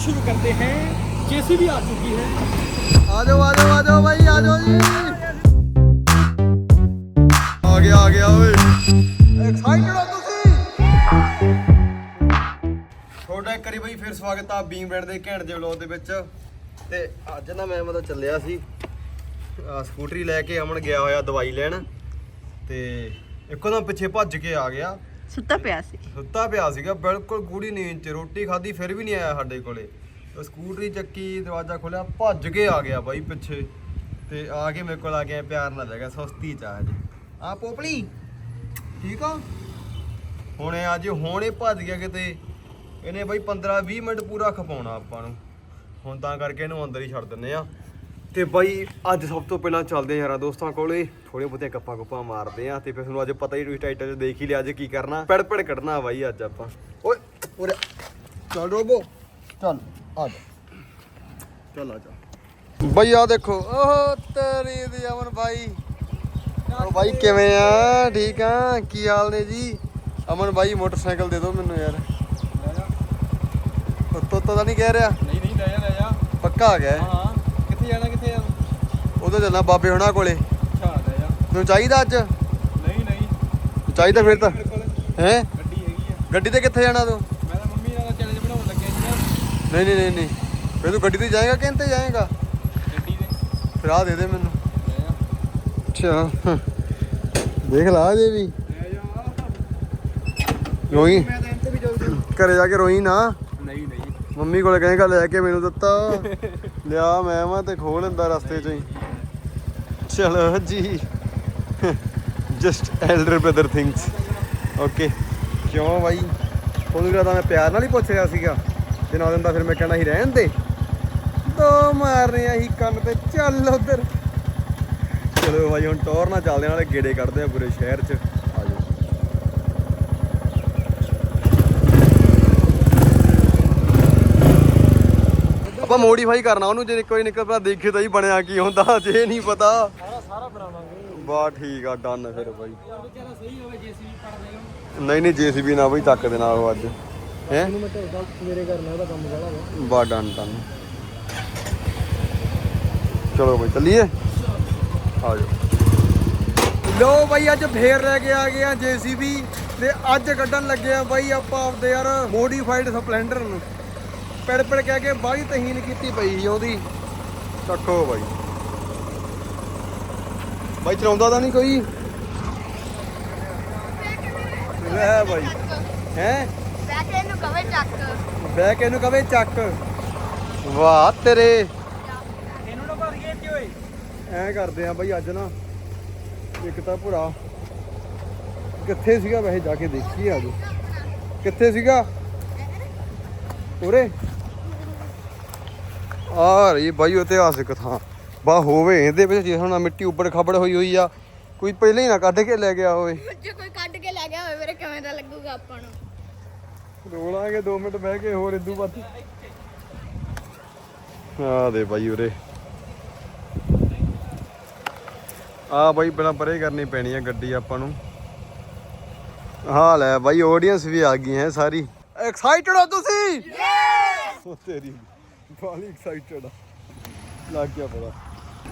शुरू करते हैं जेसीबी आ चुकी है ਆ ਜਾਓ ਆ ਜਾਓ ਆ ਜਾਓ ਬਾਈ ਆ ਜਾਓ ਜੀ ਆ ਗਿਆ ਆ ਗਿਆ ਓਏ ਐਕਸਾਈਟਡ ਹੋ ਤੁਸੀਂ ਤੁਹਾਡਾ ਇੱਕ ਵਾਰੀ ਬਾਈ ਫਿਰ ਸਵਾਗਤ ਆ ਬੀਮ ਬ੍ਰਾਂਡ ਦੇ ਘੈਂਟ ਜਿਹੇ ਵਲੌਗ ਦੇ ਵਿੱਚ ਤੇ ਅੱਜ ਨਾ ਮੈਂ ਮਤਲਬ ਚੱਲਿਆ ਸੀ ਆ ਸਕੂਟਰੀ ਲੈ ਕੇ ਅਮਨ ਗਿਆ ਹੋਇਆ ਦਵਾਈ ਲੈਣ ਤੇ ਇੱਕੋ ਦਮ ਪਿੱਛੇ ਭੱਜ ਕੇ ਆ ਗਿਆ ਸੁੱਤਾ ਪਿਆ ਸੀ। ਸੁੱਤਾ ਪਿਆ ਸੀਗਾ, ਬਿਲਕੁਲ ਗੂੜੀ ਨੀਂਦ 'ਚ, ਰੋਟੀ ਖਾਧੀ ਫਿਰ ਵੀ ਨਹੀਂ ਆਇਆ ਸਾਡੇ ਕੋਲੇ। ਉਹ ਸਕੂਟਰੀ ਚੱਕੀ, ਦਰਵਾਜ਼ਾ ਖੋਲਿਆ ਭੱਜ ਕੇ ਆ ਗਿਆ ਬਾਈ ਪਿੱਛੇ। ਤੇ ਆ ਕੇ ਮੇਰੇ ਕੋਲ ਆ ਗਿਆ, ਪਿਆਰ ਨਾਲ ਜਾਗਾ ਸੁਸਤੀ ਚ ਆ ਜੀ ਆ ਪੋਪਲੀ, ਠੀਕ ਆ? ਹੁਣ ਇਹ ਅੱਜ ਹੁਣ ਭੱਜ ਗਿਆ ਕਿਤੇ। ਇਹਨੇ ਬਾਈ 15 20 ਮਿੰਟ ਪੂਰਾ ਖਪਾਉਣਾ ਆਪਾਂ ਨੂੰ। ਹੁਣ ਤਾਂ ਕਰਕੇ ਇਹਨੂੰ ਅੰਦਰ ਹੀ ਛੱਡ ਦਿੰਨੇ ਆ। ਤੇ ਬਾਈ ਅੱਜ ਸਭ ਤੋਂ ਪਹਿਲਾਂ ਚੱਲਦੇ ਯਾਰਾਂ ਦੋਸਤਾਂ ਕੋਲੇ। ਥੋੜੇ ਬਹੁਤੇ ਗੱਪਾਂ ਗੁੱਪਾਂ ਮਾਰਦੇ ਆ ਤੇ ਫਿਰ ਤੁਹਾਨੂੰ ਅੱਜ ਪਤਾ ਹੀ ਤੁਸੀਂ ਟਾਈਟਲ 'ਚ ਦੇਖ ਹੀ ਲਿਆ ਅੱਜ ਕੀ ਕਰਨਾ। ਪੜ ਪੜ ਕੱਢਣਾ ਬਾਈ ਅੱਜ ਆਪਾਂ। ਓਏ ਉਰੇ। ਚੱਲ ਰੋਬੋ। ਚੱਲ ਆ ਜਾ। ਚੱਲ ਆ ਜਾ। ਬਾਈ ਆ ਦੇਖੋ। ਓਹ ਤੇਰੀ ਦੀ ਅਮਨ ਬਾਈ। ਹੋਰ ਬਾਈ ਕਿਵੇਂ ਆ? ਠੀਕ ਆ? ਕੀ ਹਾਲ ਨੇ ਜੀ? ਅਮਨ ਬਾਈ ਮੋਟਰਸਾਈਕਲ ਦੇ ਦਿਓ ਮੈਨੂੰ ਯਾਰ। ਤੋਤਾ ਤਾਂ ਨਹੀਂ ਕਹਿ ਰਿਹਾ? ਨਹੀਂ ਨਹੀਂ ਲੈ ਜਾ ਲੈ ਜਾ। ਪੱਕਾ ਆ ਗਿਆ। ਹਾਂ। ਤੋਂ ਚੱਲਣਾ ਬਾਬੇ ਹੁਣਾਂ ਕੋਲੇ। ਅੱਛਾ ਲੈ ਜਾ। ਤੈਨੂੰ ਚਾਹੀਦਾ ਅੱਜ? ਨਹੀਂ ਨਹੀਂ। ਤੂੰ ਚਾਹੀਦਾ ਫਿਰ ਤਾਂ। ਹੈ? ਗੱਡੀ ਹੈਗੀ ਆ। ਗੱਡੀ ਤੇ ਕਿੱਥੇ ਜਾਣਾ ਤੂੰ? ਮੈਂ ਤਾਂ ਮੰਮੀ ਨਾਲ ਚੈਲੰਜ ਬਣਾਉਣ ਲੱਗਿਆ ਸੀ ਨਹੀਂ ਨਹੀਂ ਨਹੀਂ ਨਹੀਂ। ਫਿਰ ਤੂੰ ਗੱਡੀ ਤੇ ਜਾਏਗਾ ਕਿ ਤੇ ਜਾਏਗਾ? ਗੱਡੀ ਤੇ। ਫਿਰ ਆ ਦੇ ਦੇ ਮੈਨੂੰ। ਅੱਛਾ ਦੇਖ ਲਾ ਜੇ। ਵੀ ਰੋਈ ਘਰੇ ਜਾ ਕੇ ਰੋਈ ਨਾ। ਨਹੀਂ ਨਹੀਂ। ਮੰਮੀ ਕੋਲ ਕਹੇਗਾ ਲੈ ਕੇ ਮੈਨੂੰ ਦਿੱਤਾ। ਲਿਆ ਮੈਂ ਵਾ ਤੇ ਖੋਲ ਲੈਂਦਾ ਰਸਤੇ 'ਚ ਹੀ। ਚਲੋ ਜੀ। Just elder brother things okay ਕਿਉਂ ਬਾਈ? ਉਹਨੂੰ ਤਾਂ ਮੈਂ ਪਿਆਰ ਨਾਲ ਹੀ ਪੁੱਛ ਰਿਹਾ ਸੀਗਾ। ਜੇ ਨਾ ਦਿੰਦਾ ਫਿਰ ਮੈਂ ਕਹਿਣਾ ਸੀ, ਰਹਿਣ ਦੇ। ਦੋ ਮਾਰਨੇ ਆ ਹੀ ਕੰਨ ਤੇ, ਚੱਲ ਉਧਰ। ਚਲੋ ਬਾਈ, ਹੁਣ ਟੌਰ ਨਾਲ ਚੱਲਦੇ ਨਾਲੇ ਗੇੜੇ ਕੱਢਦੇ ਆ ਪੂਰੇ ਸ਼ਹਿਰ 'ਚ। ਆ ਜਾਓ। ਆਪਾਂ ਮੋਡੀਫਾਈ ਕਰਨਾ ਉਹਨੂੰ, ਜੇ ਕੋਈ ਨਿਕਲ ਪਾ ਦੇਖੇ ਤਾਂ ਹੀ ਬਣਿਆ ਕੀ ਹੁੰਦਾ, ਜੇ ਨਹੀਂ ਪਤਾ। ਬਾ ਠੀਕ ਆ ਡਨ ਫਿਰ ਬਾਈ। ਚਲੋ ਸਹੀ ਹੋਵੇ ਜੇਸੀਬੀ ਪੜ ਦੇਗਾ ਨਹੀਂ ਨਹੀਂ ਜੀਸੀਬੀ ਨਾ ਬਈ ਚੱਕ ਦੇਣਾ ਉਹ ਅੱਜ। ਹੈ? ਮੈਂ ਤਾਂ ਸਵੇਰੇ ਕਰਨਾ ਉਹਦਾ ਕੰਮ ਬੜਾ ਵਾ। ਬਾ ਡਨ ਡਨ ਚਲੋ ਬਈ ਚੱਲੀਏ? ਆ ਜਾਓ। ਲੋ ਬਾਈ ਅੱਜ ਫੇਰ ਲੈ ਕੇ ਆ ਗਏ ਆ ਜੀਸੀਬੀ ਤੇ ਅੱਜ ਕੱਢਣ ਲੱਗੇ ਆ ਬਾਈ ਆਪਾਂ ਆਪਦੇ ਯਾਰ ਮੋਡੀਫਾਈਡ ਸਪਲੈਂਡਰ ਨੂੰ। ਪੜ ਪੜ ਕਹਿ ਕੇ ਬਾਹਲੀ ਤਹੀਨ ਕੀਤੀ ਪਈ ਸੀ ਉਹਦੀ। ਚੱਕੋ ਬਾਈ। ਬਾਈ ਚਲਾਉਂਦਾ ਤਾਂ ਨਹੀਂ ਕੋਈ। ਲੈ ਬਾਈ। ਹੈ? ਬੈਠੇ ਨੂੰ ਕਵੇ ਚੱਕ। ਬਹਿ ਕੇ ਇਹਨੂੰ ਕਵੇ ਚੱਕ। ਵਾਹ ਤੇਰੇ। ਇਹਨੂੰ ਨਾ ਭਰ ਗਏ ਓਏ। ਐ ਕਰਦੇ ਆ ਬਾਈ ਅੱਜ ਨਾ ਇੱਕ ਤਾਂ ਭੁਰਾ। ਕਿੱਥੇ ਸੀਗਾ ਵੈਸੇ ਜਾ ਕੇ ਦੇਖੀ ਆ ਜੋ ਕਿੱਥੇ ਸੀਗਾ? ਉਰੇ। ਆ ਰਹੀ ਬਾਈ ਉਹ ਇਤਿਹਾਸਿਕ ਥਾਂ। ਬਾ ਹੋਵੇ ਇਹਦੇ ਵਿੱਚ ਜੇ ਹੁਣ ਮਿੱਟੀ ਉੱਪਰ ਖਬੜ ਹੋਈ ਹੋਈ ਆ ਕੋਈ ਪਹਿਲਾਂ ਹੀ ਨਾ ਕੱਢ ਕੇ ਲੈ ਗਿਆ ਹੋਵੇ। ਜੇ ਕੋਈ ਕੱਢ ਕੇ ਲੈ ਗਿਆ ਹੋਵੇ ਮੇਰੇ ਕਿਵੇਂ ਦਾ ਲੱਗੂਗਾ ਆਪਾਂ ਨੂੰ? ਰੋਲਾਂਗੇ 2 ਮਿੰਟ ਬਹਿ ਕੇ ਹੋਰ ਇਦੂ ਵੱਧ। ਆ ਦੇ ਬਾਈ ਉਰੇ। ਆ ਬਾਈ ਪਹਿਲਾਂ ਪਰੇ ਕਰਨੀ ਪੈਣੀ ਆ ਗੱਡੀ ਆਪਾਂ ਨੂੰ। ਹਾਂ ਲੈ ਬਾਈ ਆਡੀਅנס ਵੀ ਆ ਗਈ ਹੈ ਸਾਰੀ। ਐਕਸਾਈਟਡ ਹੋ ਤੁਸੀਂ? ਉਹ ਤੇਰੀ ਬਾਲੀ ਐਕਸਾਈਟਡ ਆ। ਲੱਗ ਗਿਆ ਪਤਾ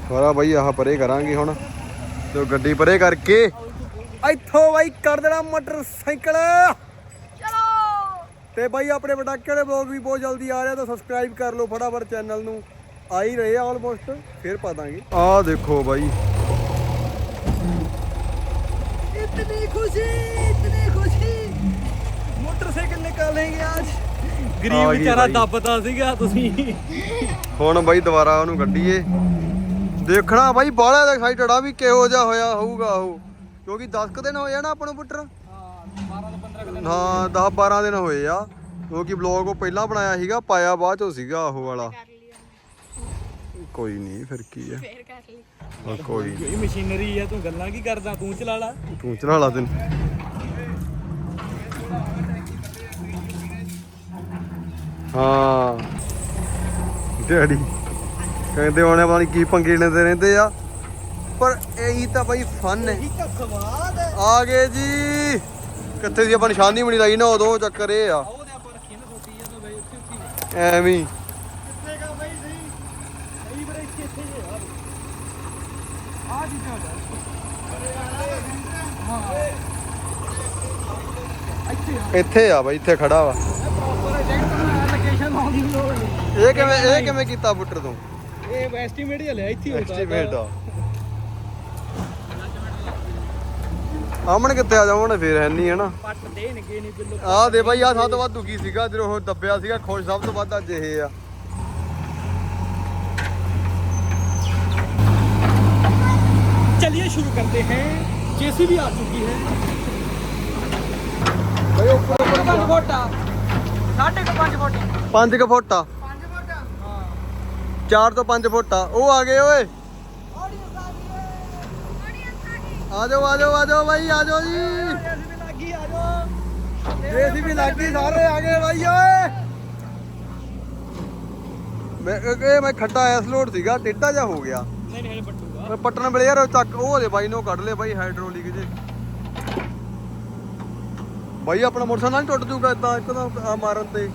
ਸਾਰਾ ਬਾਈ ਆਹ ਪਰੇ ਕਰਾਂਗੇ ਹੁਣ। ਤੇ ਗੱਡੀ ਪਰੇ ਕਰਕੇ ਇੱਥੋਂ ਬਾਈ ਕਰ ਦੇਣਾ ਮੋਟਰਸਾਈਕਲ। ਚਲੋ। ਤੇ ਬਾਈ ਆਪਣੇ ਵਡਾਕੇ ਦੇ ਬਲੌਗ ਵੀ ਬਹੁਤ ਜਲਦੀ ਆ ਰਿਹਾ ਤਾਂ ਸਬਸਕ੍ਰਾਈਬ ਕਰ ਲਓ ਫਟਾਫਟ ਚੈਨਲ ਨੂੰ। ਆ ਹੀ ਰਹੇ ਆਲਮੋਸਟ ਫੇਰ ਪਾ ਦਾਂਗੇ। ਆ ਦੇਖੋ ਬਾਈ। ਇਤਨੀ ਖੁਸ਼ੀ ਇਤਨੀ ਖੁਸ਼ੀ। ਮੋਟਰਸਾਈਕਲ ਨਿਕਾਲेंगे ਅੱਜ। ਗਰੀਬ ਵਿਚਾਰਾ ਦੱਬਦਾ ਸੀਗਾ ਤੁਸੀਂ। ਹੁਣ ਬਾਈ ਦੁਬਾਰਾ ਉਹਨੂੰ ਕੱਢੀਏ ਦੇਖਣਾ ਬਾਈ ਬਾਹਲਾ ਦਾ ਐਕਸਾਈਟਡ ਆ ਵੀ ਕਿਹੋ ਜਿਹਾ ਹੋਇਆ ਹੋਊਗਾ ਉਹ ਕਿਉਂਕਿ 10 ਕੁ ਦਿਨ ਹੋਏ ਆ ਨਾ ਆਪਾਂ ਨੂੰ ਪੁੱਟਰ ਹਾਂ 12 ਤੋਂ 15 ਹਾਂ 10 12 ਦਿਨ ਹੋਏ ਆ। ਕਿਉਂਕਿ ਬਲੌਗ ਉਹ ਪਹਿਲਾਂ ਬਣਾਇਆ ਸੀਗਾ ਪਾਇਆ ਬਾਅਦ ਚੋਂ ਸੀਗਾ ਉਹ ਵਾਲਾ। ਕੋਈ ਨਹੀਂ ਫਿਰ ਕੀ ਆ? ਫੇਰ ਕਰ ਲਈ। ਹਾਂ, ਕੋਈ ਨੀ। ਇਹ ਮਸ਼ੀਨਰੀ ਆ ਤੂੰ ਗੱਲਾਂ ਕੀ ਕਰਦਾ? ਤੂੰ ਚਲਾ ਲਾ। ਤੂੰ ਚਲਾ ਲਾ ਤੈਨੂੰ। ਹਾਂ। ਡੈਡੀ। ਕਹਿੰਦੇ ਹੋਣੇ ਪਤਾ ਨੀ ਕੀ ਪੰਗੇ ਲੈਂਦੇ ਰਹਿੰਦੇ ਆ। ਪਰ ਇਹੀ ਤਾਂ ਬਾਈ ਫਨ ਹੈ। ਤਾਂ ਸਵਾਦ ਹੈ। ਆ ਗਏ ਜੀ। ਕਿੱਥੇ ਸੀ ਆਪਾਂ ਨਿਸ਼ਾਨੀ ਬਣੀ ਲਾਈ ਨਾ ਉਦੋਂ ਚੱਕਰ ਇਹ ਆ। ਉਹਦੇ ਆਪਾਂ ਰੱਖੀ ਨਾ ਛੋਟੀ ਜਿਹਾ ਤਾਂ ਬਈ ਉੱਥੇ ਉੱਥੇ ਐਵੇਂ ਇੱਥੇ ਆ। ਦਾ। ਇੱਥੇ ਬਾਈ ਇੱਥੇ ਖੜਾ ਵਾ। ਨਹੀਂ ਨਹੀਂ। ਇਹ ਕਿਵੇਂ ਇਹ ਕਿਵੇਂ ਕੀਤਾ ਬੁੱਟਰ ਤੂੰ? ਇਹ ਐਸਟੀਮੇਟ ਹੀ ਲਿਆ ਇੱਥੇ ਹੀ ਹੁੰਦਾ ਐਸਟੀਮੇਟ ਆ ਆਮਣ ਕਿੱਥੇ ਆ ਜਾਵਣ ਫੇਰ ਹੈ ਨਹੀਂ ਹਨਾ ਪੱਟ ਦੇਣਗੇ ਨਹੀਂ ਬਿੱਲੋ ਆ ਦੇ ਬਾਈ ਆ ਸਭ ਤੋਂ ਵੱਧ ਦੁਖੀ ਸੀਗਾ ਜਦੋਂ ਉਹ ਦੱਬਿਆ ਸੀਗਾ ਖੁਸ਼ ਸਭ ਤੋਂ ਵੱਧ ਅੱਜ ਇਹ ਆ चलिए शुरू करते हैं जेसीबी आ चुकी है ਬਾਈ ਉੱਪਰ ਉੱਪਰ ਪੰਜ ਫੁੱਟ ਆ ਸਾਢੇ ਕੁ ਪੰਜ ਫੁੱਟ 5 ਕੁ ਫੁੱਟ ਆ ਪੰਜ ਫੁੱਟ ਹਾਂ 4 ਤੋਂ 5 ਫੁੱਟ ਆ। ਉਹ ਆ ਗਏ ਓਏ। ਆ ਜਾਓ ਆ ਜਾਓ ਆ ਜਾਓ ਬਾਈ ਆ ਜਾਓ ਜੀ। ਜੇਸੀਬੀ ਲੱਗੀ ਆ ਜਾਓ ਜੇਸੀਬੀ ਲੱਗੀ ਸਾਰੇ ਆ ਗਏ ਬਾਈ ਓਏ। ਮੈਂ ਇਹ ਮੈਂ ਖੱਡਾ ਐਸ ਲੋਡ ਸੀਗਾ ਟੇਢਾ ਜਾ ਹੋ ਗਿਆ। ਨਹੀਂ ਨਹੀਂ ਪੱਟੂਗਾ। ਪੱਟਣ ਵੇਲੇ ਯਾਰ ਚੱਕ ਉਹ ਉਹਦੇ ਬਾਈ ਨੂੰ ਕੱਢ ਲਿਆ ਬਾਈ ਹਾਈਡ੍ਰੋਲਿਕ ਜੇ। ਬਾਈ ਆਪਣਾ ਮੋਟਰਸਾਈਕਲ ਨਹੀਂ ਟੁੱਟ ਜੂਗਾ ਇਦਾਂ ਇੱਕਦਮ ਆ ਮਾਰਨ ਤੇ।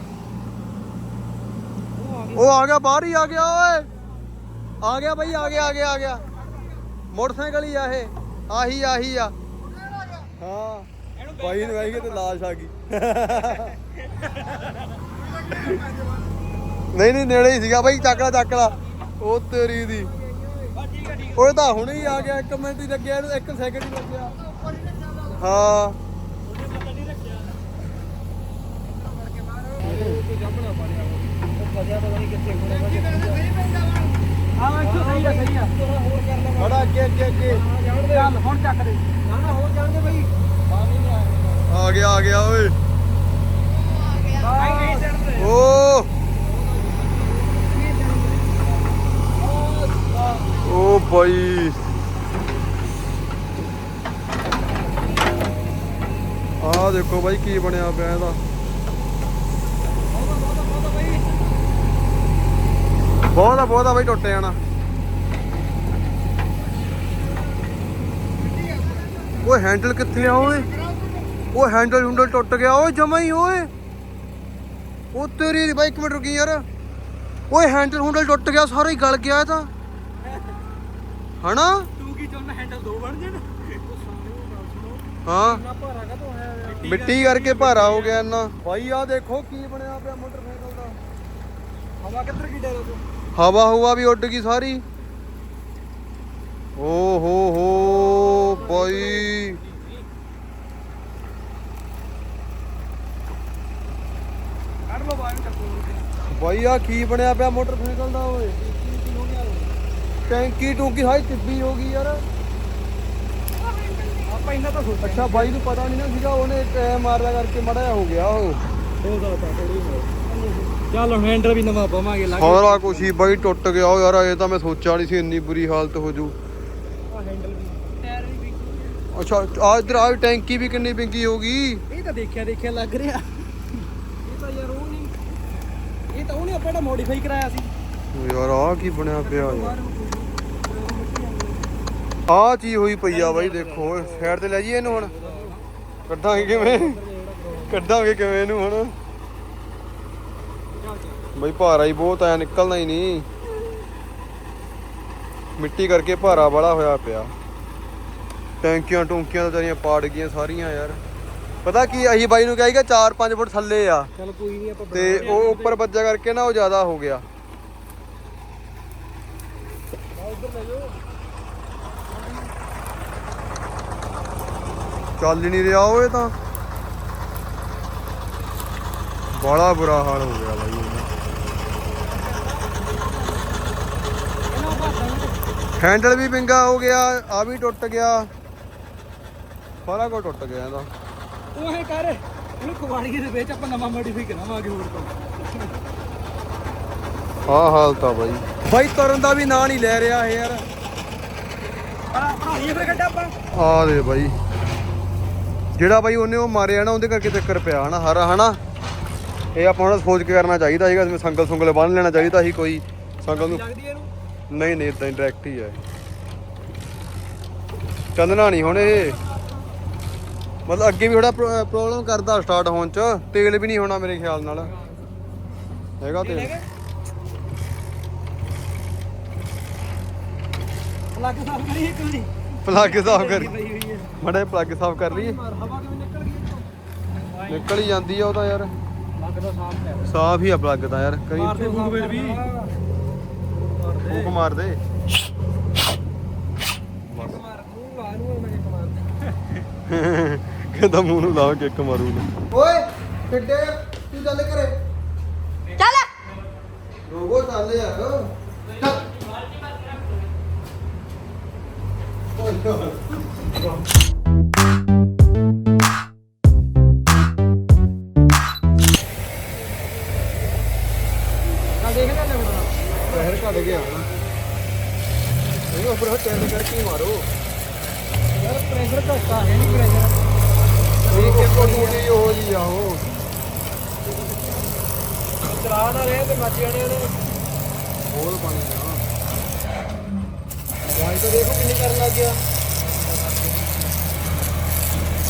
ਉਹ ਆ ਗਿਆ, ਬਾਹਰ ਹੀ ਆ ਗਿਆ, ਓਏ। ਆ ਗਿਆ ਬਾਈ, ਆ ਗਿਆ ਆ ਗਿਆ ਆ ਗਿਆ। ਮੋਟਰਸਾਈਕਲ ਹੀ ਆ ਇਹ। ਆਹੀ ਆਹੀ ਆ। ਹਾਂ। ਬਾਈ ਨੂੰ ਆਈ ਤੇ ਲਾਸ਼ ਆ ਗਈ। ਨਹੀਂ ਨਹੀਂ, ਨੇੜੇ ਹੀ ਸੀਗਾ ਬਾਈ, ਚੱਕ ਲਾ ਉਹ ਤੇਰੀ ਦੀ। ਉਹ ਤਾਂ ਹੁਣੇ ਹੀ ਆ ਗਿਆ 1 ਮਿੰਟ ਹੀ ਲੱਗਿਆ, ਇਹਨੂੰ 1 ਸੈਕਿੰਡ ਹੀ ਲੱਗਿਆ। ਹਾਂ। ਫਸਿਆ ਪਤਾ ਨਹੀਂ ਕਿੱਥੇ ਖੜਾ ਹਾਂ ਇੱਥੋਂ ਸਹੀ ਆ ਸਹੀ ਆ। ਹੋਰ ਕਰ ਲੈ ਖੜਾ ਅੱਗੇ ਅੱਗੇ ਅੱਗੇ। ਚੱਲ ਹੁਣ ਚੱਕ ਦੇ। ਨਾ ਨਾ ਹੋਰ ਜਾਣ ਦੇ ਬਈ। ਪਾਣੀ ਨਹੀਂ ਆਇਆ ਆ ਗਿਆ ਆ ਗਿਆ। ਓਏ ਓ। ਓ ਬਾਈ। ਆ ਦੇਖੋ ਬਾਈ ਕੀ ਬਣਿਆ ਪਿਆ ਇਹਦਾ। ਬਹੁਤ ਆ ਬਹੁਤ ਆ ਬਾਈ ਟੁੱਟ ਜਾਣਾ। ਓਏ ਹੈਂਡਲ ਕਿੱਥੇ ਆ ਓਏ? ਉਹ ਹੈਂਡਲ ਹੁੰਡਲ ਟੁੱਟ ਗਿਆ। ਓਏ ਜਮਾ ਹੀ ਓਏ। ਉਹ ਤੇਰੀ ਬਾਈ ਇੱਕ ਮਿੰਟ ਰੁਕੀ ਯਾਰ। ਓਏ ਹੈਂਡਲ ਹੁੰਡਲ ਟੁੱਟ ਗਿਆ ਸਾਰਾ ਹੀ ਗਲ ਗਿਆ ਇਹ ਤਾਂ। ਹਨਾ? ਤੂੰ ਕੀ ਚਾਹੁੰਦਾ ਹੈਂਡਲ ਦੋ ਬਣ ਜਾਣ? ਹਾਂ। ਮਿੱਟੀ ਕਰਕੇ ਭਾਰਾ ਹੋ ਗਿਆ ਇੰਨਾ। ਬਾਈ ਆ ਦੇਖੋ ਕੀ ਬਣਿਆ ਪਿਆ ਮੋਟਰਸਾਈਕਲ ਦਾ। ਹਵਾ ਕਿੱਧਰ ਕੀ ਡੇਰਾ ਤੂੰ? ਹਵਾ ਹੁਵਾ ਵੀ ਉੱਡ ਗਈ ਸਾਰੀ। ਓ ਹੋ ਹੋ, ਬਾਈ। ਕੱਢ ਲੋ ਬਾਹਰ ਬਾਈ ਆ ਕੀ ਬਣਿਆ ਪਿਆ ਮੋਟਰਸਾਈਕਲ ਦਾ ਓਏ? ਟੈਂਕੀ ਟੂੰਕੀ ਹਾਈ ਟਿੱਬੀ ਹੋ ਗਈ ਯਾਰ। ਆਪਾਂ ਇੰਨਾ ਤਾਂ ਸੋਚਿਆ ਅੱਛਾ, ਬਾਈ ਨੂੰ ਪਤਾ ਨਹੀਂ ਨਾ ਸੀਗਾ, ਉਹਨੇ ਟਾਇਰ ਮਾਰਦਾ ਕਰਕੇ ਮੜਾ ਹੋ ਗਿਆ ਉਹ। ਹੋ ਸਕਦਾ ਥੋੜੀ ਚੱਲ ਹੁਣ ਹੈਂਡਲ ਵੀ ਨਵਾਂ ਪਾਵਾਂਗੇ ਲੱਗ ਸਾਰਾ ਕੁਛ ਹੀ ਬਾਈ ਟੁੱਟ ਗਿਆ ਉਹ ਯਾਰ ਇਹ ਤਾਂ ਮੈਂ ਸੋਚਿਆ ਨਹੀਂ ਸੀ ਇੰਨੀ ਬੁਰੀ ਹਾਲਤ ਹੋ ਜੂ। ਆ ਹੈਂਡਲ ਵੀ। ਟਾਇਰ ਵੀ ਵਿਕ ਅੱਛਾ ਆ ਇਧਰ ਆ ਟੈਂਕੀ ਵੀ ਕਿੰਨੀ ਪਿੰਗੀ ਹੋ ਗਈ। ਇਹ ਤਾਂ ਦੇਖਿਆ ਦੇਖਿਆ ਲੱਗ ਰਿਹਾ। ਇਹ ਤਾਂ ਯਾਰ ਉਹ ਨਹੀਂ ਇਹ ਤਾਂ ਉਹਨੇ ਆਪਾਂ ਜਿਹੜਾ ਮੋਡੀਫਾਈ ਕਰਾਇਆ ਸੀ। ਯਾਰ ਆ ਕੀ ਬਣਿਆ ਪਿਆ ਆ ਚੀਜ਼ ਹੋਈ ਪਈ ਆ ਬਾਈ ਦੇਖੋ ਸਾਈਡ ਤੇ ਲੈ ਜਾਈਏ ਇਹਨੂੰ ਹੁਣ। ਕੱਢਾਂਗੇ ਕਿਵੇਂ? ਕੱਢਾਂਗੇ ਕਿਵੇਂ ਇਹਨੂੰ ਹੁਣ? ਬਈ ਭਾਰਾ ਹੀ ਬਹੁਤ ਆਇਆ ਨਿਕਲਣਾ ਹੀ ਨਹੀਂ। ਮਿੱਟੀ ਕਰਕੇ ਭਾਰਾ ਬੜਾ ਹੋਇਆ ਪਿਆ। ਟੈਂਕੀਆਂ ਟੂੰਕੀਆਂ ਤਾਂ ਤੇਰੀਆਂ ਪਾੜ ਗਈਆਂ ਸਾਰੀਆਂ ਯਾਰ। ਪਤਾ ਕੀ ਅਸੀਂ ਬਾਈ ਨੂੰ ਕਹੀਗਾ 4-5 ਫੁੱਟ ਥੱਲੇ ਆ। ਚੱਲ ਕੋਈ ਨਹੀਂ ਆਪਾਂ ਤੇ ਉਹ ਉੱਪਰ ਵੱਜਿਆ ਕਰਕੇ ਨਾ ਉਹ ਜ਼ਿਆਦਾ ਹੋ ਗਿਆ। ਚੱਲ ਨਹੀਂ ਰਿਹਾ ਓਏ ਤਾਂ। ਬੜਾ ਬੁਰਾ ਹਾਲ ਹੋ ਗਿਆ ਬਾਈ ਇਹਦਾ। ਇਹਨਾਂ ਬਾਤਾਂ ਹੈਂਡਲ ਵੀ ਪਿੰਗਾ ਹੋ ਗਿਆ ਆ ਵੀ ਟੁੱਟ ਗਿਆ। ਸਾਰਾ ਕੁਝ ਟੁੱਟ ਗਿਆ ਇਹਦਾ। ਉਹ ਇਹ ਕਰ ਇਹਨੂੰ ਕੁਵਾੜੀਏ ਦੇ ਵਿੱਚ ਆਪਾਂ ਨਵਾਂ ਮੋਡੀਫਾਈ ਕਰਾਵਾਂਗੇ ਹੋਰ ਤੋਂ ਆਹ ਹਾਲਤ ਆ ਬਾਈ। ਬਾਈ ਤੁਰਨ ਦਾ ਵੀ ਨਾਂ ਨਹੀਂ ਲੈ ਰਿਹਾ ਯਾਰ। ਪਰ ਬਣਾਈਏ ਫਿਰ ਗੱਡਾ ਆਪਾਂ। ਆ ਦੇ ਬਾਈ। ਜਿਹੜਾ ਬਾਈ ਉਹਨੇ ਉਹ ਮਾਰਿਆ ਨਾ ਉਹਦੇ ਕਰਕੇ ਚੱਕਰ ਪਿਆ ਹਨਾ ਹਰ ਹਨਾ। ਇਹ ਆਪਾਂ ਨੂੰ ਸੋਚ ਕੇ ਕਰਨਾ ਚਾਹੀਦਾ ਸੀਗਾ ਸੰਗਲ ਸੁੰਗਲ ਬੰਨ ਲੈਣਾ ਚਾਹੀਦਾ ਸੀ ਕੋਈ ਸੰਗਲ ਨੂੰ। ਲੱਗਦੀ ਇਹਨੂੰ। ਨਹੀਂ ਨਹੀਂ ਇਦਾਂ ਡਾਇਰੈਕਟ ਹੀ ਹੈ ਚੱਲਣਾ ਨਹੀਂ ਹੁਣ ਇਹ। ਮਤਲਬ ਅੱਗੇ ਵੀ ਥੋੜਾ ਪ੍ਰੋਬਲਮ ਕਰਦਾ ਸਟਾਰਟ ਹੋਣ ਚ। ਤੇਲ ਵੀ ਨਹੀਂ ਹੋਣਾ ਮੇਰੇ ਖਿਆਲ ਨਾਲ। ਹੈਗਾ ਤੇਲ। ਪਲੱਗ ਸਾਫ਼ ਕਰੀ ਇੱਕ ਵਾਰੀ। ਪਲੱਗ ਸਾਫ਼ ਕਰ। ਪਈ ਹੋਈ ਹੈ। ਮੜੇ ਪਲੱਗ ਸਾਫ਼ ਕਰ ਲਈਏ। ਨਿਕਲ ਗਈ ਇੱਥੋਂ? ਨਿਕਲ ਹੀ ਜਾਂਦੀ ਆ ਉਹ ਤਾਂ ਯਾਰ। ਪਲੱਗ ਦਾ ਸਾਫ਼ ਹੈ। ਸਾਫ਼ ਹੀ ਆ ਪਲੱਗ ਤਾਂ ਯਾਰ। ਕਰੀ ਫੂਕ ਮਾਰ ਦੇ ਕਹਿੰਦਾ ਮੂੰਹ ਨੂੰ ਲਾ ਕੇ ਇੱਕ ਮਾਰੂ ਓਏ ਕਿੱਡੇ ਤੂੰ ਚੱਲ ਕਰੇ ਚੱਲ। ਰੋਗੋ ਚੱਲ ਯਾਰ। ਚੱਲ। ਓਏ। ਚਲਾ ਨਾ ਰਹੇ ਤੇ ਮੱਚ ਜਾਣੇ ਉਹਨੇ ਹੋਰ ਪਾਣੀ ਆ। ਗਾਇ ਤਾਂ ਦੇਖੋ ਕਿੰਨੀ ਕਰਨ ਲੱਗ ਗਿਆ।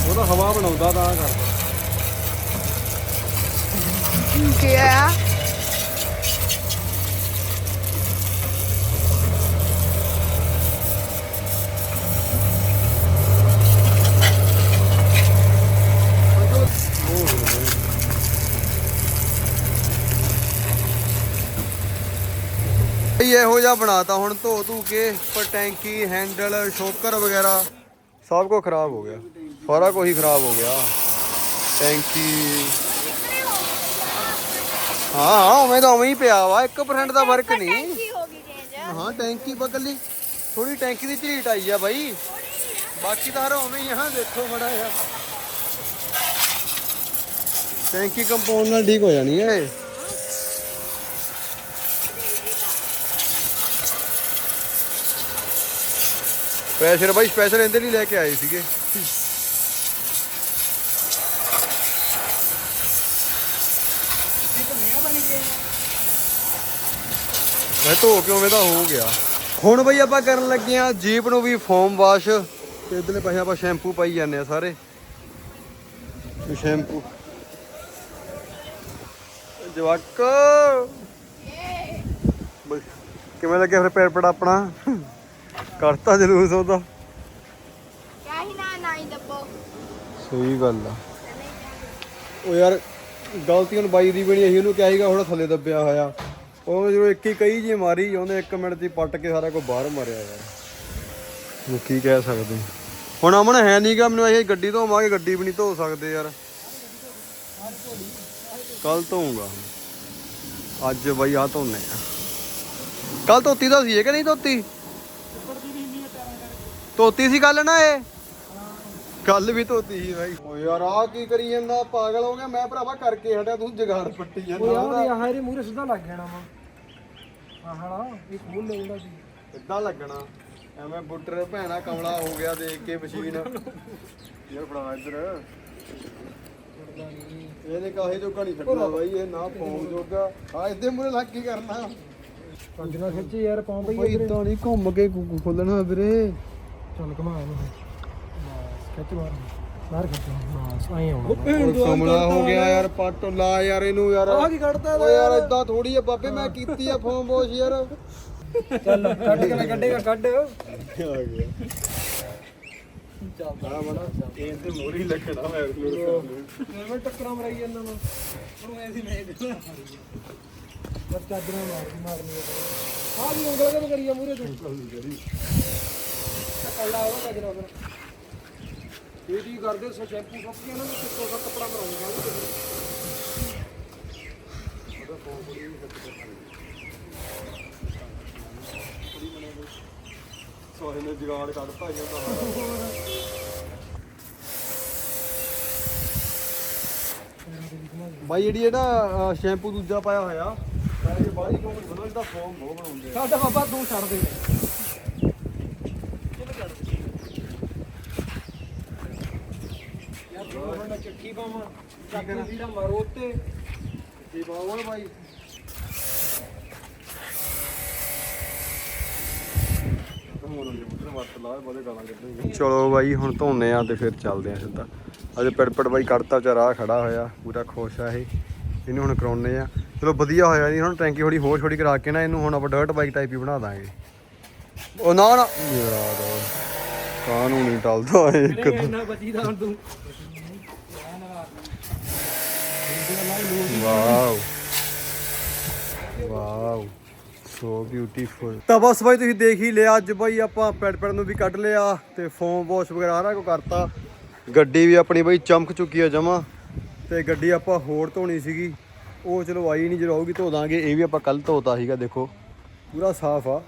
ਉਹ ਤਾਂ ਹਵਾ ਬਣਾਉਂਦਾ ਤਾਂ ਕਰਦਾ। ਕੀ ਆ ਇਹ ਇਹੋ ਜਿਹਾ ਬਣਾਤਾ ਹੁਣ ਧੋ ਧੂ ਕੇ ਪਰ ਟੈਂਕੀ ਹੈਂਡਲ ਸ਼ੋਕਰ ਵਗੈਰਾ। ਸਭ ਕੁਝ ਖਰਾਬ ਹੋ ਗਿਆ। ਸਾਰਾ ਕੁਝ ਹੀ ਖਰਾਬ ਹੋ ਗਿਆ। ਟੈਂਕੀ। ਹਾਂ ਹਾਂ ਉਵੇਂ ਤਾਂ ਉਵੇਂ ਹੀ ਪਿਆ ਵਾ। 1% ਦਾ ਫ਼ਰਕ ਨਹੀਂ। ਕੀ ਹੋ ਗਈ ਚੇਂਜ ਹਾਂ ਟੈਂਕੀ ਬਗਲੀ ਥੋੜੀ ਟੈਂਕੀ ਦੀ ਝਰੀਟ ਆਈ ਆ ਬਾਈ। ਬਾਕੀ ਤਾਂ ਹਰ ਉਵੇਂ ਹੀ ਆ। ਦੇਖੋ ਬੜਾ ਯਾਰ ਟੈਂਕੀ ਕੰਪਾਊਂਡ ਨਾਲ ਠੀਕ ਹੋ ਜਾਣੀ ਹੈ ਪ੍ਰੈਸ਼ਰ ਬਾਈ ਸਪੈਸ਼ਲ ਇਹਦੇ ਲਈ ਲੈ ਕੇ ਆਏ ਸੀਗੇ। ਮੈਂ ਧੋ ਕੇ ਉਵੇਂ ਦਾ ਹੋ ਗਿਆ। ਹੁਣ ਬਈ ਆਪਾਂ ਕਰਨ ਲੱਗੇ ਆ ਜੀਪ ਨੂੰ ਵੀ ਫੋਮ ਵਾਸ਼ ਤੇ ਇਧਰਲੇ ਪਾਸੇ ਆਪਾਂ ਸ਼ੈਂਪੂ ਪਾਈ ਜਾਂਦੇ ਆ ਸਾਰੇ। ਸ਼ੈਂਪੂ ਜਵਾਕ। ਕਿਵੇਂ ਲੱਗਿਆ ਫਿਰ ਪੈਰ ਪੜਾ ਆਪਣਾ? ਕਰਤਾ ਜਲੂਸ ਉਹਦਾ। ਕਿਆ ਹੀ ਨਾ ਨਾ ਹੀ ਦੱਬੋ। ਸਹੀ ਗੱਲ ਆ। ਉਹ ਯਾਰ ਗਲਤੀ ਹੁਣ ਬਾਈ ਦੀ ਬਣੀ ਅਸੀਂ ਉਹਨੂੰ ਕਿਹਾ ਸੀਗਾ ਹੁਣ ਥੱਲੇ ਦੱਬਿਆ ਹੋਇਆ। ਉਹ ਜਦੋਂ ਇੱਕ ਹੀ ਕਈ ਜੀ ਮਾਰੀ ਉਹਨੇ 1 ਮਿੰਟ ਹੀ ਪੱਟ ਕੇ ਸਾਰਾ ਕੁਝ ਬਾਹਰ ਮਾਰਿਆ ਯਾਰ। ਹੁਣ ਕੀ ਕਹਿ ਸਕਦੇ? ਹੁਣ ਅਮਨ ਹੈ ਨਹੀਂਗਾ ਮੈਨੂੰ ਇਹ ਗੱਡੀ ਧੋਵਾਂਗੇ ਗੱਡੀ ਵੀ ਨਹੀਂ ਧੋ ਸਕਦੇ ਯਾਰ। ਕੱਲ ਧੋਊਂਗਾ। ਅੱਜ ਬਈ ਆ ਧੋਨੇ ਆ। ਕੱਲ ਧੋਤੀ ਤਾਂ ਸੀ ਇਹ ਕਿ ਨਹੀਂ ਧੋਤੀ? ਧੋਤੀ ਸੀ ਕੱਲ ਨਾ ਇਹ? ਕੱਲ ਵੀ ਧੋਤੀ ਸੀ ਬਾਈ। ਓ ਯਾਰ ਆ ਕੀ ਕਰੀ ਜਾਂਦਾ? ਪਾਗਲ ਹੋ ਗਿਆ। ਮੈਂ ਭਰਾਵਾ ਕਰਕੇ ਹਟਿਆ ਤੂੰ ਜਗਾੜ ਪੱਟੀ ਜਾਂਦਾ ਉਹ ਯਾਰ ਉਹਦਾ। ਇਹ ਹਾਰੇ ਮੂਰੇ ਸਿੱਧਾ ਲੱਗ ਜਾਣਾ ਵਾ। ਆਹੜਾ ਇਹ ਖੋਲ ਲੈ ਜਿਹੜਾ ਸੀ। ਕਿੱਦਾਂ ਲੱਗਣਾ। ਐਵੇਂ ਬੁੱਟਰ ਭੈਣਾ ਕਮਲਾ ਹੋ ਗਿਆ ਦੇਖ ਕੇ ਮਸ਼ੀਨ। ਯਾਰ ਫੜਾ ਇੱਧਰ। ਇਹਨੇ ਕਾਹੇ ਜੋਗਾ ਨਹੀਂ ਛੱਡਣਾ ਬਾਈ ਇਹ ਨਾ ਫੋਨ ਜੋਗਾ। ਆ ਇੱਥੇ ਮੂਰੇ ਲੱਗ ਕੀ ਕਰਨਾ? ਖਿੱਚ ਯਾਰ ਪਾਉਂ ਪਈ ਇਦਾਂ ਨਹੀਂ ਘੁੰਮ ਕੇ ਕੁ- ਖੋਲਣਾ ਵੀਰੇ। ਚੱਲ ਘਮਾ ਇਹਨੂੰ ਬਸ ਖਿੱਚ ਮਾਰ। ਬਾਹਰ ਖਿੱਚ। ਬਸ ਆਈ ਆਉਣਾ ਉਹ ਕਮਲਾ ਹੋ ਗਿਆ ਯਾਰ ਪੱਟ ਲਾ ਯਾਰ ਇਹਨੂੰ ਯਾਰ। ਆਹ ਕੀ ਕੱਢਤਾ ਓ ਯਾਰ ਇਦਾਂ ਥੋੜੀ ਆ ਬਾਬੇ ਮੈਂ ਕੀਤੀ ਆ ਫੋਨ ਵਾਸ਼ ਯਾਰ। ਚੱਲ ਕੱਢ ਕੇ ਕੱਢੇਗਾ ਕੱਢ। ਆ ਗਿਆ ਚੱਲਦਾ ਬਣਾ ਇਹ ਤੇ ਮੋਰੀ ਲੱਗਣਾ ਮੈਂ ਐਵੇਂ ਟੱਕਰਾਂ ਮਰਾਈ ਜਾਂਦਾ ਮੈਂ। ਉਹਨੂੰ ਐਸੀ ਮੈਂ ਦੇਣਾ। ਬਸ ਚਾਦਰਾਂ ਮਾਰਦੀ ਮਾਰਨੀ ਆ ਵੀ ਉਂਗਲ ਕਦੋਂ ਕਰੀਆ ਮੂਰੇ ਤੋਂ। ਕੱਲਾ ਉਹ ਕਜਰਾ ਫਿਰ ਇਹ ਕੀ ਕਰਦੇ ਸੋ ਸ਼ੈਂਪੂ ਸੁੱਕ ਗਿਆ ਨਾ ਕਿੱਥੋਂ ਦਾ ਕੱਪੜਾ ਭਰਾਉਂਗਾ ਸੋਹਣੇ ਨੇ ਜਗਾੜ ਕੱਢਤਾ ਜਾਂਦਾ ਬਾਈ, ਜਿਹੜੀ ਇਹ ਸ਼ੈਂਪੂ ਦੂਜਾ ਪਾਇਆ ਹੋਇਆ, ਇਹ ਬਾਹਰੀ ਕੋਲ ਬਣਾ ਇਹਦਾ ਫੋਮ ਬਹੁਤ ਬਣਾਉਂਦੇ ਸਾਡਾ ਬਾਬਾ ਤੂੰ ਛੱਡ ਦੇ। ਯਾਰ ਤੂੰ ਹੁਣ ਚਿੱਠੀ ਪਾਵਾਂ ਚੱਕ ਕੇ ਜਿਹੜਾ ਮਾਰੋ ਉੱਤੇ। ਕੀ ਬਾਵਾ ਬਾਈ। ਚਲੋ ਬਾਈ ਹੁਣ ਧੋਨੇ ਆ ਤੇ ਫਿਰ ਚੱਲਦੇ ਆ ਸਿੱਧਾ। ਅੱਜ ਪੜਪੜ ਬਾਈ ਕੱਢਤਾ ਵਿਚਾਰਾ ਆਹ ਖੜਾ ਹੋਇਆ ਪੂਰਾ ਖੁਸ਼ ਆ ਇਹ। ਇਹਨੂੰ ਹੁਣ ਕਰਾਉਨੇ ਆ। ਚਲੋ ਵਧੀਆ ਹੋਇਆ ਜੀ ਹੁਣ ਟੈਂਕੀ ਥੋੜੀ ਹੋਰ ਛੋਟੀ ਕਰਾ ਕੇ ਨਾ ਇਹਨੂੰ ਹੁਣ ਆਪਾਂ ਡਰਟ ਬਾਈਕ ਟਾਈਪ ਹੀ ਬਣਾ ਦਾਂਗੇ। ਉਹ ਨਾ ਨਾ। ਯਾਰ ਕਾਨੂੰਨ ਟਲਦਾ ਇੱਕ ਇੰਨਾ ਬਚੀਦਾ ਹੁਣ ਤੂੰ। ਵਾਓ ਵਾਓ ਸੋ ਬਿਊਟੀਫੁਲ ਤਾਂ ਬਸ ਬਾਈ ਤੁਸੀਂ ਦੇਖ ਹੀ ਲਿਆ, ਅੱਜ ਬਾਈ ਆਪਾਂ ਪੈਡ ਪੈਡ ਨੂੰ ਵੀ ਕੱਢ ਲਿਆ ਤੇ ਫੋਮ ਵਾਸ਼ ਵਗੈਰਾ ਸਾਰਾ ਕੁਝ ਕਰਤਾ। ਗੱਡੀ ਵੀ ਆਪਣੀ ਬਾਈ ਚਮਕ ਚੁੱਕੀ ਆ ਜਮਾ। ਤੇ ਗੱਡੀ ਆਪਾਂ ਹੋਰ ਧੋਣੀ ਸੀਗੀ। ਉਹ ਚਲੋ ਆਈ ਨਹੀਂ ਜਦੋਂ ਆਊਗੀ ਧੋ ਦਾਂਗੇ। ਇਹ ਵੀ ਆਪਾਂ ਕੱਲ ਧੋਤਾ ਸੀਗਾ, ਦੇਖੋ। ਪੂਰਾ ਸਾਫ਼ ਆ।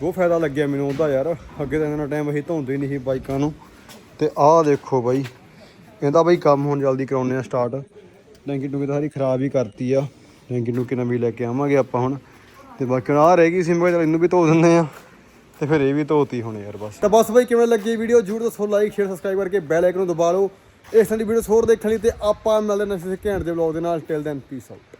ਬਹੁਤ ਫਾਇਦਾ ਲੱਗਿਆ ਮੈਨੂੰ ਉਹਦਾ ਯਾਰ। ਅੱਗੇ ਤਾਂ ਇਹਨਾਂ ਟਾਈਮ ਅਸੀਂ ਧੋਂਦੇ ਨਹੀਂ ਸੀ ਬਾਈਕਾਂ ਨੂੰ। ਤੇ ਆਹ ਦੇਖੋ ਬਾਈ, ਇਹਦਾ ਬਾਈ ਕੰਮ ਹੁਣ ਜਲਦੀ ਕਰਾਉਣੇ ਆ ਸਟਾਰਟ ਟੈਂਕੀ ਟੂਕੀ ਤਾਂ ਸਾਰੀ ਖਰਾਬ ਹੀ ਕਰਤੀ ਆ। ਟੈਂਕੀ ਟੂਕੀ ਨਵੀਂ ਲੈ ਕੇ ਆਵਾਂਗੇ ਆਪਾਂ ਹੁਣ। ਤੇ ਬਾਕੀ ਹੁਣ ਆ ਰਹਿ ਗਈ ਸਿੰਬਲ ਚਲ ਇਹਨੂੰ ਵੀ ਧੋ ਦਿੰਦੇ ਆ। ਤੇ ਫਿਰ ਇਹ ਵੀ ਧੋਤੀ ਹੁਣ ਯਾਰ ਬਸ। ਤਾਂ ਬਸ ਬਾਈ, ਕਿਵੇਂ ਲੱਗੀ ਵੀਡੀਓ ਜਰੂਰ ਦੱਸੋ ਲਾਈਕ ਸ਼ੇਅਰ ਸਬਸਕ੍ਰਾਈਬ ਕਰਕੇ ਬੈਲ ਆਈਕਨ ਨੂੰ ਦਬਾ ਲਓ। ਇਸ ਤਰ੍ਹਾਂ ਦੀ ਵੀਡੀਓਜ਼ ਹੋਰ ਦੇਖਣ ਲਈ ਤੇ ਆਪਾਂ ਮਿਲਦੇ ਹਾਂ ਨੈਕਸਟ ਘੈਂਟ ਦੇ ਵਲੌਗ ਦੇ ਨਾਲ। Till then piece out